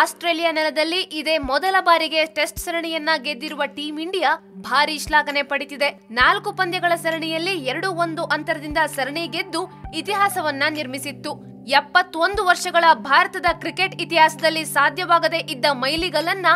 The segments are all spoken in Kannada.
ಆಸ್ಟ್ರೇಲಿಯಾ ನೆಲದಲ್ಲಿ ಇದೇ ಮೊದಲ ಬಾರಿಗೆ ಟೆಸ್ಟ್ ಸರಣಿಯನ್ನ ಗೆದ್ದಿರುವ ಟೀಂ ಇಂಡಿಯಾ ಭಾರಿ ಶ್ಲಾಘನೆ ಪಡೆದಿದೆ ನಾಲ್ಕು ಪಂದ್ಯಗಳ ಸರಣಿಯಲ್ಲಿ ಎರಡು ಒಂದು ಅಂತರದಿಂದ ಸರಣಿ ಗೆದ್ದು ಇತಿಹಾಸವನ್ನ ನಿರ್ಮಿಸಿತ್ತು. ಎಪ್ಪತ್ತೊಂದು ವರ್ಷಗಳ ಭಾರತದ ಕ್ರಿಕೆಟ್ ಇತಿಹಾಸದಲ್ಲಿ ಸಾಧ್ಯವಾಗದೇ ಇದ್ದ ಮೈಲಿಗಲ್ಲನ್ನ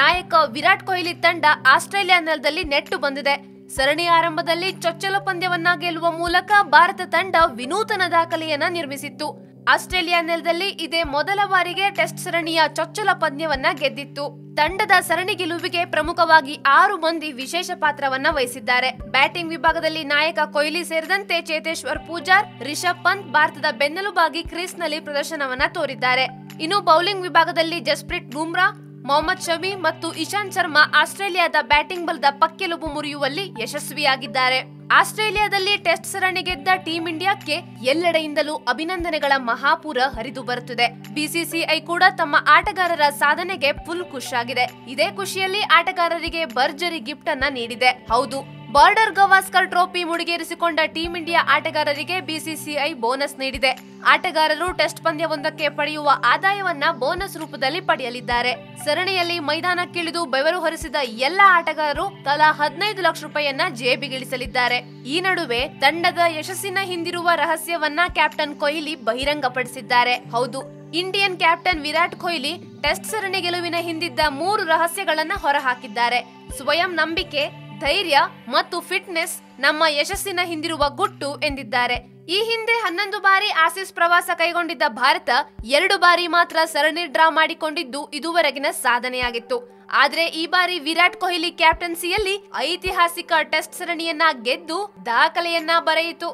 ನಾಯಕ ವಿರಾಟ್ ಕೊಹ್ಲಿ ತಂಡ ಆಸ್ಟ್ರೇಲಿಯಾ ನೆಲದಲ್ಲಿ ನೆಟ್ಟು ಬಂದಿದೆ. ಸರಣಿ ಆರಂಭದಲ್ಲಿ ಚೊಚ್ಚಲ ಪಂದ್ಯವನ್ನ ಗೆಲ್ಲುವ ಮೂಲಕ ಭಾರತ ತಂಡ ವಿನೂತನ ದಾಖಲೆಯನ್ನ ನಿರ್ಮಿಸಿತ್ತು. ಆಸ್ಟ್ರೇಲಿಯಾ ನೆಲದಲ್ಲಿ ಇದೇ ಮೊದಲ ಬಾರಿಗೆ ಟೆಸ್ಟ್ ಸರಣಿಯ ಚೊಚ್ಚಲ ಪಂದ್ಯವನ್ನ ಗೆದ್ದಿತ್ತು. ತಂಡದ ಸರಣಿ ಗೆಲುವಿಗೆ ಪ್ರಮುಖವಾಗಿ ಆರು ಮಂದಿ ವಿಶೇಷ ಪಾತ್ರವನ್ನ ವಹಿಸಿದ್ದಾರೆ. ಬ್ಯಾಟಿಂಗ್ ವಿಭಾಗದಲ್ಲಿ ನಾಯಕ ಕೊಹ್ಲಿ ಸೇರಿದಂತೆ ಚೇತೇಶ್ವರ್ ಪೂಜಾರ್, ರಿಷಬ್ ಪಂತ್, ಭಾರತದ ಬೆನ್ನೆಲುಬಾಗಿ ಕ್ರೀಸ್ನಲ್ಲಿ ಪ್ರದರ್ಶನವನ್ನ ತೋರಿದ್ದಾರೆ. ಇನ್ನು ಬೌಲಿಂಗ್ ವಿಭಾಗದಲ್ಲಿ ಜಸ್ಪ್ರೀತ್ ಬುಮ್ರಾ ಮೊಹಮ್ಮದ್ ಶಮಿ ಮತ್ತು ಇಶಾಂತ್ ಶರ್ಮಾ ಆಸ್ಟ್ರೇಲಿಯಾದ ಬ್ಯಾಟಿಂಗ್ ಬಲದ ಪಕ್ಕೆಲುಬು ಮುರಿಯುವಲ್ಲಿ ಯಶಸ್ವಿಯಾಗಿದ್ದಾರೆ. ಆಸ್ಟ್ರೇಲಿಯಾದಲ್ಲಿ ಟೆಸ್ಟ್ ಸರಣಿ ಗೆದ್ದ ಟೀಂ ಇಂಡಿಯಾಕ್ಕೆ ಎಲ್ಲೆಡೆಯಿಂದಲೂ ಅಭಿನಂದನೆಗಳ ಮಹಾಪೂರ ಹರಿದು ಬರುತ್ತಿದೆ. ಬಿಸಿಸಿಐ ಕೂಡ ತಮ್ಮ ಆಟಗಾರರ ಸಾಧನೆಗೆ ಫುಲ್ ಖುಷಿಯಾಗಿದೆ. ಇದೇ ಖುಷಿಯಲ್ಲಿ ಆಟಗಾರರಿಗೆ ಭರ್ಜರಿ ಗಿಫ್ಟ್ ಅನ್ನ ನೀಡಿದೆ. ಹೌದು ಬಾರ್ಡರ್ ಗವಾಸ್ಕರ್ ಟ್ರೋಫಿ ಮುಡಿಗೇರಿಸಿಕೊಂಡ ಟೀಂ ಇಂಡಿಯಾ ಆಟಗಾರರಿಗೆ ಬಿಸಿಸಿಐ ಬೋನಸ್ ನೀಡಿದೆ. ಆಟಗಾರರು ಟೆಸ್ಟ್ ಪಂದ್ಯವೊಂದಕ್ಕೆ ಪಡೆಯುವ ಆದಾಯವನ್ನ ಬೋನಸ್ ರೂಪದಲ್ಲಿ ಪಡೆಯಲಿದ್ದಾರೆ. ಸರಣಿಯಲ್ಲಿ ಮೈದಾನಕ್ಕಿಳಿದು ಬೆವರು ಹೊರಿಸಿದ ಎಲ್ಲ ಆಟಗಾರರು ತಲಾ ಹದಿನೈದು ಲಕ್ಷ ರೂಪಾಯಿಯನ್ನ ಜೇಬಿಗಿಳಿಸಲಿದ್ದಾರೆ. ಈ ನಡುವೆ ತಂಡದ ಯಶಸ್ಸಿನ ಹಿಂದಿರುವ ರಹಸ್ಯವನ್ನ ಕ್ಯಾಪ್ಟನ್ ಕೊಹ್ಲಿ ಬಹಿರಂಗಪಡಿಸಿದ್ದಾರೆ. ಹೌದು, Indian captain Virat Kohli test ಸರಣಿ ಗೆಲುವಿನ ಹಿಂದಿದ್ದ ಮೂರು ರಹಸ್ಯಗಳನ್ನ ಹೊರಹಾಕಿದ್ದಾರೆ. ಸ್ವಯಂ ನಂಬಿಕೆ ಧೈರ್ಯ ಮತ್ತು ಫಿಟ್ನೆಸ್ ನಮ್ಮ ಯಶಸ್ಸಿನ ಹಿಂದಿರುವ ಗುಟ್ಟು ಎಂದಿದ್ದಾರೆ. ಈ ಹಿಂದೆ ಹನ್ನೊಂದು ಬಾರಿ ಆಸೀಸ್ ಪ್ರವಾಸ ಕೈಗೊಂಡಿದ್ದ ಭಾರತ ಎರಡು ಬಾರಿ ಮಾತ್ರ ಸರಣಿ ಡ್ರಾ ಮಾಡಿಕೊಂಡಿದ್ದು ಇದುವರೆಗಿನ ಸಾಧನೆಯಾಗಿತ್ತು. ಆದರೆ ಈ ಬಾರಿ ವಿರಾಟ್ ಕೊಹ್ಲಿ ಕ್ಯಾಪ್ಟನ್ಸಿಯಲ್ಲಿ ಐತಿಹಾಸಿಕ ಟೆಸ್ಟ್ ಸರಣಿಯನ್ನ ಗೆದ್ದು ದಾಖಲೆಯನ್ನ ಬರೆಯಿತು.